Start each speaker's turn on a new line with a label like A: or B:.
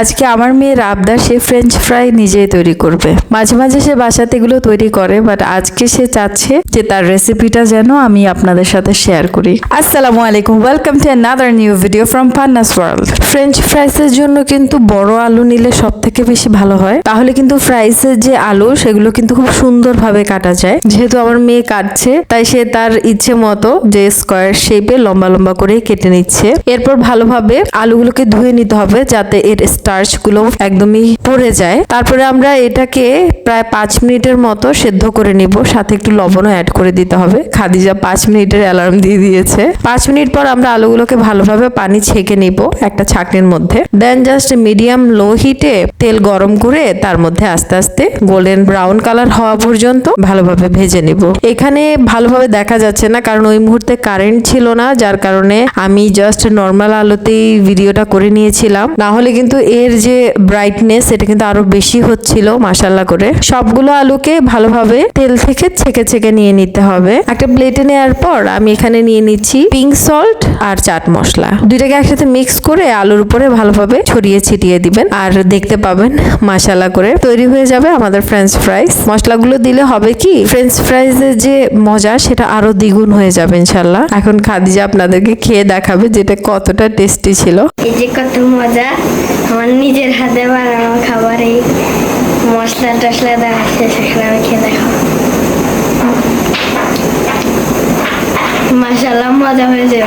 A: আজকে আমার মেয়ের আবদার সে ফ্রেঞ্চ ফ্রাই নিজেই তৈরি করবে। মাঝে মাঝে সে বাসাতে এগুলো তৈরি করে বাট আজকে সে চাচ্ছে যে তার রেসিপিটা যেন আমি আপনাদের সাথে শেয়ার করি। আসসালামু আলাইকুম welcome to another new video from Panna's world French ফ্রাইসের জন্য কিন্তু বড় আলু নিলে সব থেকে বেশি ভালো হয়। তাহলে কিন্তু ফ্রাইসের যে আলু, সেগুলো কিন্তু খুব সুন্দরভাবে কাটা যায়। যেহেতু আমার মেয়ে কাটছে, তাই সে তার ইচ্ছে মতো যে স্কোয়ার শেপে লম্বা লম্বা করে কেটে নিচ্ছে। এরপর ভালোভাবে আলুগুলোকে ধুয়ে নিতে হবে, যাতে এর স্টার্চগুলো একদমই পড়ে যায়। তারপরে আমরা এটাকে প্রায় পাঁচ মিনিটের মতো সেদ্ধ করে নিব। সাথে একটু লবণও অ্যাড করে দিতে হবে। খাদিজা পাঁচ মিনিটের অ্যালার্ম দিয়ে দিয়েছে। পাঁচ মিনিট পর আমরা আলুগুলোকে ভালোভাবে পানি ছেঁকে নিব একটা ছাকনির মধ্যে। দেন জাস্ট মিডিয়াম লো হিটে তেল গরম করে তার মধ্যে আস্তে আস্তে গোল্ডেন ব্রাউন কালার হওয়া পর্যন্ত ভালোভাবে ভেজে নিব। এখানে ভালোভাবে দেখা যাচ্ছে না, কারণ ওই মুহূর্তে কারেন্ট ছিল না, যার কারণে আমি জাস্ট নর্মাল আলোতেই ভিডিওটা করে নিয়েছিলাম। না হলে কিন্তু এর যে ব্রাইটনেস এটা কিন্তু আরও বেশি হচ্ছিল মাসাল্লা করে। সবগুলো আলুকে ভালোভাবে তেল থেকে ছেঁকে ছেঁকে নিয়ে নিতে হবে। একটা প্লেটে নেওয়ার পর আমি এখানে নিয়ে নিচ্ছি পিঙ্ক সল্ট আর চাট মশলা। দুইটাকে একসাথে মিক্স করে আলুর উপরে ভালোভাবে ছড়িয়ে ছিটিয়ে দিবেন। আর দেখতে পাবেন মাসালা করে তৈরি হয়ে যাবে আমাদের ফ্রেঞ্চ ফ্রাইস মশলাগুলো দিলে হবে কি ফ্রেঞ্চ ফ্রাইজের যে মজা, সেটা আরও দ্বিগুণ হয়ে যাবে ইনশাল্লাহ এখন খাদিজা আপনাদেরকে খেয়ে দেখাবে যেটা কতটা টেস্টি ছিল।
B: এই যে কত মজা। হাতে বানানো খাবার এই মশলা টশলা দেওয়া আছে, সেখানে আমি খেয়ে দেখো। মাসাল্লাহ মজা হয়েছে